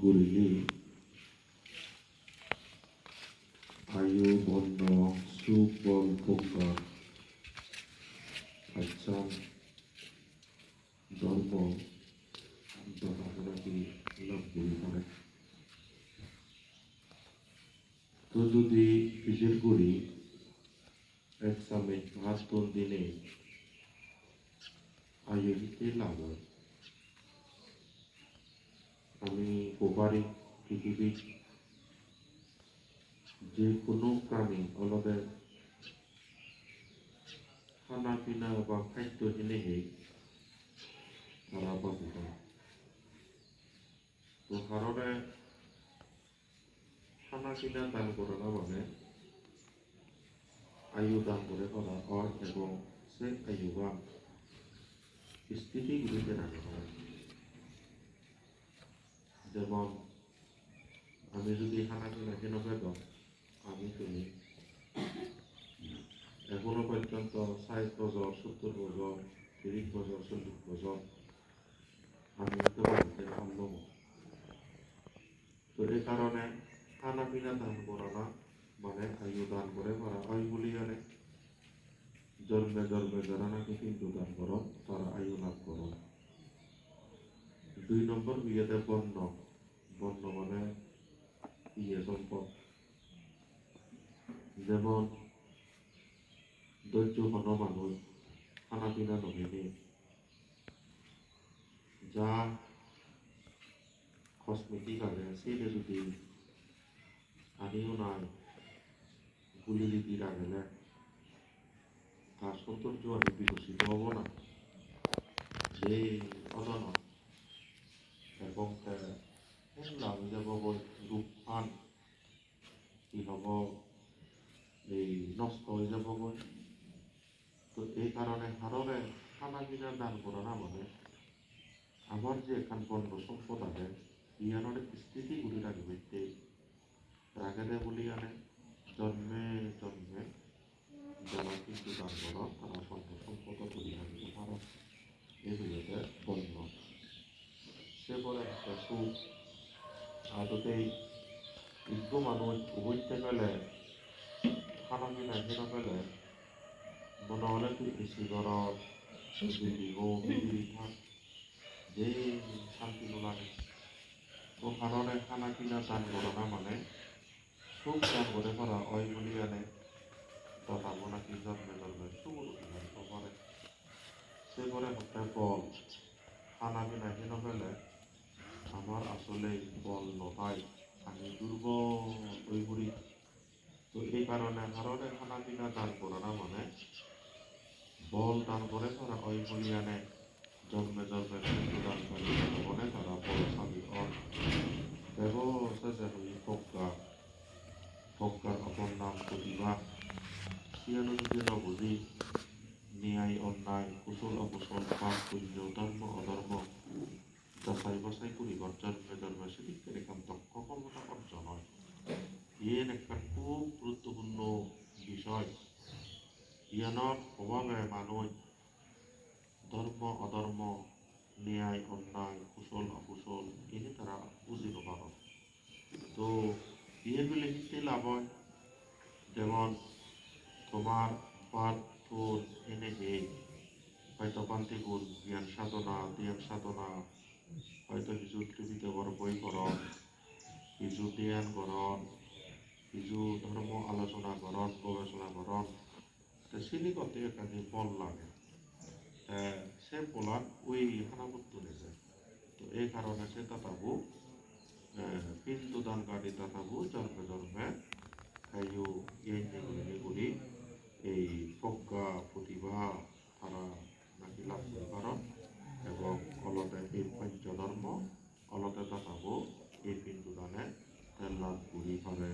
গুরিলি আয়ু বর্ণ সুখ বল প্রকার আচ্ছান ধর্ম জনগণকে লাভ করি পারে তো যদি বিশেষ করি এক্সামে বাহাত্তর দিনে আয়োজিতে লাভ হয়। আমি কোপারি পৃথিবীর যে কোনো প্রাণী অলবে খানা পিনা বা খাদ্য জিনিসে তারা বাঁচিত তো কারণে খানা পিনা দান করে না মানে আয়ু দান করে করা হয় এবং সে আয়ু স্থিতিগুলিতে রাখা হয়। যেমন, আমি যদি পিনা কেন পেতাম আমি তুমি এখনও পর্যন্ত ষাট বছর, সত্তর বছর, তিরিশ বছর, চল্লিশ বছর আমি তো বাড়িতে সম্ভব তো এই কারণে খানা পিনা দান করা না মানে আয়ু দান করে করা হয় বলি জানে জন্মে জন্মে যারা নাকি কিন্তু দান করো তারা আয়ু লাভ করো। দুই নম্বর বিয়েতে বর্ণ। বর্ণ মানে ইয়ে সম্পদ। যেমন ধৈর্য ঘন মানুষ খানা পিনা নহেনি যা কসমেটিক আছে সেটা যদি আনিও নাই, গুলি দিদি রাখলে তার সৌন্দর্য আমি বিকশিত হব না। যে অজানা এবং শুনলাম যে বাবর রূপপান কি হব? এই নষ্ট হয়ে যাব তো এই কারণে হাররে খানা পিনা দান করা না মানে আমার যে এখান বন্ধ সম্পদ আছে ইয়ানোর স্থিতি ঘুরে রাখবে রাখে বলি আনে জন্মে যারা কিন্তু দান করো তারা বন্ধ সম্পদ ঘুরে রাখতে পারো এগুলোতে বন্ধ সে বলে একটা সুখ আদতেই ইজ্ঞ মানুষ উভইতে গেলে খানা পিনা খেতে গেলে মনে হলে তুই এসি ঘর বিল্ডিং ও বিল্ডিং থাক যে শান্তি লাগে তো কারণে খানা পিনা দান করো না মানে সুখ দান করে করা ওই তথাবো নাকি জন্মে জন্মে? সুখ করে সে করে হতে বল। খানা পিনা খেতে গেলে আমার আসলে বল নয় আমি দুর্বল হয়ে পড়ি তো এই কারণে কারণে খানা পিনা দান করে না মানে? বল দান করে তারা ওই বলিয়ানে জন্মে জন্মে কিন্তু দান করে। মনে তারা বলশালী হন ব্যবস্থা যে হই প্রজ্ঞা প্রজ্ঞার অপর নাম প্রতিভা সিয়ানো যদি ন বুঝি ন্যায়, অন্যায়, কুশল, অকুশল, পাপ, পুণ্য, ধর্ম, অধর্ম, যাচাই বাছাই কৰি জন্মে জন্মে সেদিকে এখন দক্ষ ক্ষমতা অর্জন হয় ইয়েন একটা খুব গুরুত্বপূর্ণ বিষয়। ইয়ানোর অভাবে মানুষ ধর্ম, অধর্ম, ন্যায়, অন্যায়, কুশল, অকুশল এনে তারা বুঝিব পার তো ইয়েগুলি শিখতে লাভ হয়, যেমন তোমার পার ফুল এনে হে হয়তো পান্তি গুণ, জ্ঞান সাধনা ধ্যান সাধনা। হয়তো কিছু টিভিতে বড় বই করণ কিছু ধ্যান করণ কিছু ধর্ম আলোচনা করণ, গবেষণা করণ। তো চিনি করতে এখানে বল লাগে। সে বলার ওই হানাবত তুলেছে তো এই কারণে সে তাতাবু পিণ্ড দানকারী তাতাবু জন্মে জন্মে এই এগুলি এই প্রজ্ঞা, প্রতিভা তারা নাকি লাভ করে পারণ এবং অলতে এই পঞ্চধর্ম অলতে তাতাব এই পিণ্ডদানে লাভ করি পারে